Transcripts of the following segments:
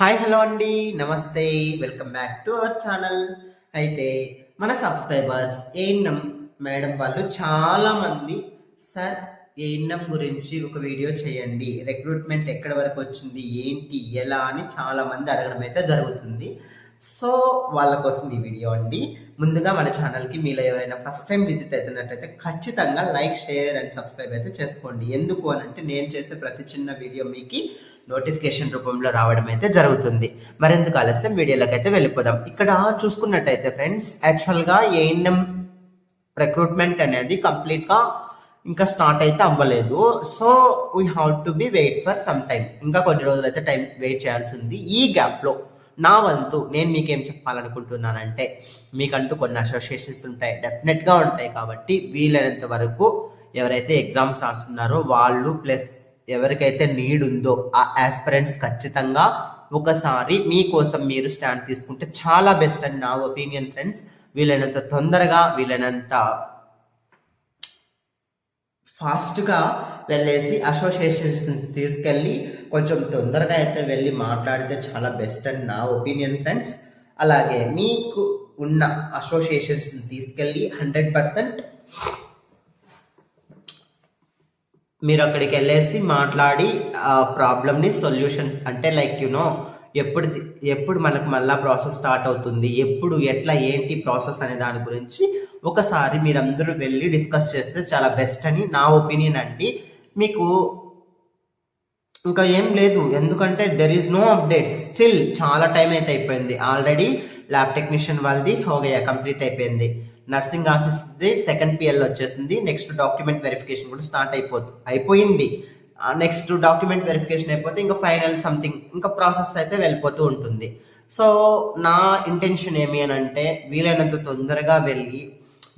Hi hello అండి. నమస్తే. Welcome back to our channel. అయితే మన సబ్స్క్రైబర్స్ ఏఎన్ఎం మేడం వాళ్ళు చాలా మంది సార్ ఏఎన్ఎం గురించి ఒక వీడియో చేయండి. రిక్రూట్మెంట్ ఎక్కడి వరకు వచ్చింది? ఏంటి? ఎలా? అని చాలా మంది అడగడం అయితే జరుగుతుంది. సో వాళ్ళ కోసం ఈ వీడియో అండి. ముందుగా మన ఛానల్కి మీలో ఎవరైనా ఫస్ట్ టైం విజిట్ అవుతున్నట్టయితే ఖచ్చితంగా లైక్ షేర్ అండ్ సబ్స్క్రైబ్ అయితే చేసుకోండి. ఎందుకు అని అంటే నేను చేసే ప్రతి చిన్న వీడియో మీకు నోటిఫికేషన్ రూపంలో రావడం అయితే జరుగుతుంది. మరెందుకు ఆలస్యం? వీడియోలోకి అయితే వెళ్ళిపోదాం. ఇక్కడ చూసుకున్నట్టయితే ఫ్రెండ్స్ యాక్చువల్గా ఏఎన్ఎం రిక్రూట్మెంట్ అనేది కంప్లీట్గా ఇంకా స్టార్ట్ అయితే అవ్వలేదు. So we have to be wait for some time ఇంకా కొన్ని రోజులు అయితే టైం వెయిట్ చేయాల్సి ఉంది. ఈ గ్యాప్లో నా వంతు నేను మీకేం చెప్పాలనుకుంటున్నానంటే మీకంటూ కొన్ని అసోసియేషన్స్ ఉంటాయి. డెఫినెట్గా ఉంటాయి కాబట్టి వీలైనంత వరకు ఎవరైతే ఎగ్జామ్స్ రాస్తున్నారో వాళ్ళు ప్లస్ ఎవరికైతే నీడ్ ఉందో ఆ ఆస్పిరెంట్స్ ఖచ్చితంగా ఒకసారి మీకోసం మీరు స్టాండ్ తీసుకుంటే చాలా బెస్ట్ అని నా ఒపీనియన్ ఫ్రెండ్స్ వీలైనంత తొందరగా వీలైనంత ఫాస్ట్గా వెళ్ళేసి అసోసియేషన్స్ తీసుకెళ్ళి కొంచెం తొందరగా అయితే వెళ్ళి మాట్లాడితే చాలా బెస్ట్ అని నా ఒపీనియన్ ఫ్రెండ్స్ అలాగే మీకు ఉన్న అసోసియేషన్స్ని తీసుకెళ్ళి హండ్రెడ్ పర్సెంట్ మీరు అక్కడికి వెళ్ళేసి మాట్లాడి ఆ ప్రాబ్లమ్ని సొల్యూషన్ అంటే లైక్ యునో ఎప్పుడు ఎప్పుడు మనకు మళ్ళా ప్రాసెస్ స్టార్ట్ అవుతుంది ఎప్పుడు ఎట్లా ఏంటి ప్రాసెస్ అనే దాని గురించి ఒకసారి మీరందరూ వెళ్ళి డిస్కస్ చేస్తే చాలా బెస్ట్ అని నా ఒపీనియన్ అండి. మీకు ఇంకా ఏం లేదు ఎందుకంటే there is no update still చాలా టైం అయితే అయిపోయింది. ఆల్రెడీ ల్యాబ్ టెక్నీషియన్ వాళ్ళది హోగయ్యా కంప్లీట్ అయిపోయింది. నర్సింగ్ ఆఫీస్ది సెకండ్ పిఎల్ వచ్చేసింది. నెక్స్ట్ డాక్యుమెంట్ వెరిఫికేషన్ కూడా స్టార్ట్ అయిపోతుంది అయిపోయింది. నెక్స్ట్ డాక్యుమెంట్ వెరిఫికేషన్ అయిపోతే ఇంకా ఫైనల్ సంథింగ్ ఇంకా ప్రాసెస్ అయితే వెళ్ళిపోతూ ఉంటుంది. సో నా ఇంటెన్షన్ ఏమి అని అంటే వీలైనంత తొందరగా వెళ్ళి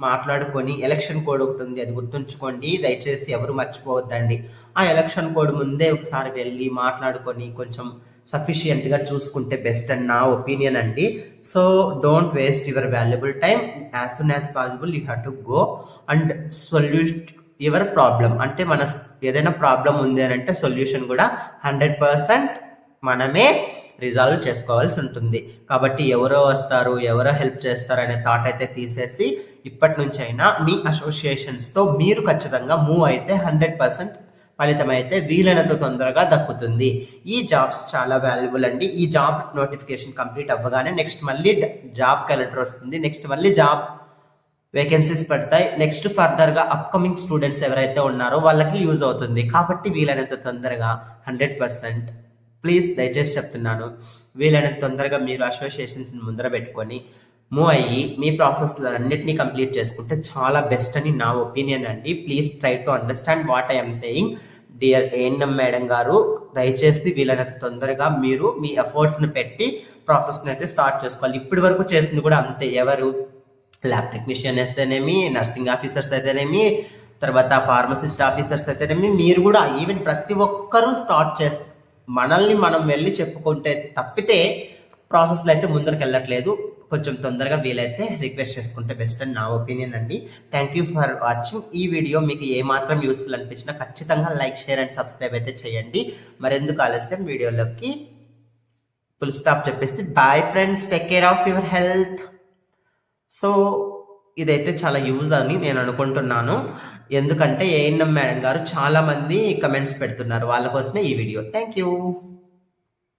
మాట్లాడుకొని ఎలక్షన్ కోడ్ ఒకటి ఉంది అది గుర్తుంచుకోండి. దయచేసి ఎవరు మర్చిపోవద్దండి. ఆ ఎలక్షన్ కోడ్ ముందే ఒకసారి వెళ్ళి మాట్లాడుకొని కొంచెం సఫిషియెంట్గా చూసుకుంటే బెస్ట్ అండ్ నా ఒపీనియన్ అండి. So don't waste your valuable time as soon as possible you have to go and solution your problem అంటే మన ఏదైనా ప్రాబ్లం ఉంది అని అంటే సొల్యూషన్ కూడా హండ్రెడ్ పర్సెంట్ మనమే రిజాల్వ్ చేసుకోవాల్సి ఉంటుంది. కాబట్టి ఎవరో వస్తారు ఎవరో హెల్ప్ చేస్తారు అనే థాట్ అయితే తీసేసి ఇప్పటి నుంచి అయినా మీ అసోసియేషన్స్తో మీరు ఖచ్చితంగా మూవ్ అయితే హండ్రెడ్ పర్సెంట్ ఫలితం అయితే వీలైనంత తొందరగా దక్కుతుంది. ఈ జాబ్స్ చాలా వాల్యుబుల్ అండి. ఈ జాబ్ నోటిఫికేషన్ కంప్లీట్ అవ్వగానే నెక్స్ట్ మళ్ళీ జాబ్ క్యాలెండర్ వస్తుంది. నెక్స్ట్ మళ్ళీ జాబ్ వేకెన్సీస్ పడతాయి. నెక్స్ట్ ఫర్దర్గా అప్కమింగ్ స్టూడెంట్స్ ఎవరైతే ఉన్నారో వాళ్ళకి యూజ్ అవుతుంది. కాబట్టి వీలైనంత తొందరగా హండ్రెడ్ పర్సెంట్ ప్లీజ్ దయచేసి చెప్తున్నాను. వీలైనంత తొందరగా మీరు అసోసియేషన్స్ని ముందర పెట్టుకొని మూవ్ అయ్యి మీ ప్రాసెస్ అన్నిటినీ కంప్లీట్ చేసుకుంటే చాలా బెస్ట్ అని నా ఒపీనియన్ అండి. Please try to understand what I'm saying dear ANM madam గారు దయచేసి వీలైనంత తొందరగా మీరు మీ ఎఫర్ట్స్ని పెట్టి ప్రాసెస్ని అయితే స్టార్ట్ చేసుకోవాలి. ఇప్పటి వరకు చేసింది కూడా అంతే. ఎవరు? ల్యాబ్ టెక్నీషియన్ అయితేనేమి నర్సింగ్ ఆఫీసర్స్ అయితేనేమి తర్వాత ఫార్మసిస్ట్ ఆఫీసర్స్ అయితేనేమి మీరు కూడా ఈవెన్ ప్రతి ఒక్కరూ స్టార్ట్ చేస్తారు మనల్ని మనం వెళ్ళి చెప్పుకుంటే తప్పితే ప్రాసెస్లో అయితే ముందరికి వెళ్ళట్లేదు. కొంచెం తొందరగా వీలైతే రిక్వెస్ట్ చేసుకుంటే బెస్ట్ అని నా ఒపీనియన్ అండి. థ్యాంక్ యూ ఫర్ వాచింగ్ ఈ వీడియో మీకు ఏమాత్రం యూస్ఫుల్ అనిపించినా ఖచ్చితంగా లైక్ షేర్ అండ్ సబ్స్క్రైబ్ అయితే చేయండి. మరెందుకు ఆలస్యం? వీడియోలోకి ఫుల్ స్టాప్ చెప్పేసి bye friends take care of your health so ఇదైతే చాలా యూజ్ అని నేను అనుకుంటున్నాను. ఎందుకంటే ఏఎన్ఎం మేడం గారు చాలామంది కమెంట్స్ పెడుతున్నారు. వాళ్ళ కోసమే ఈ వీడియో. Thank you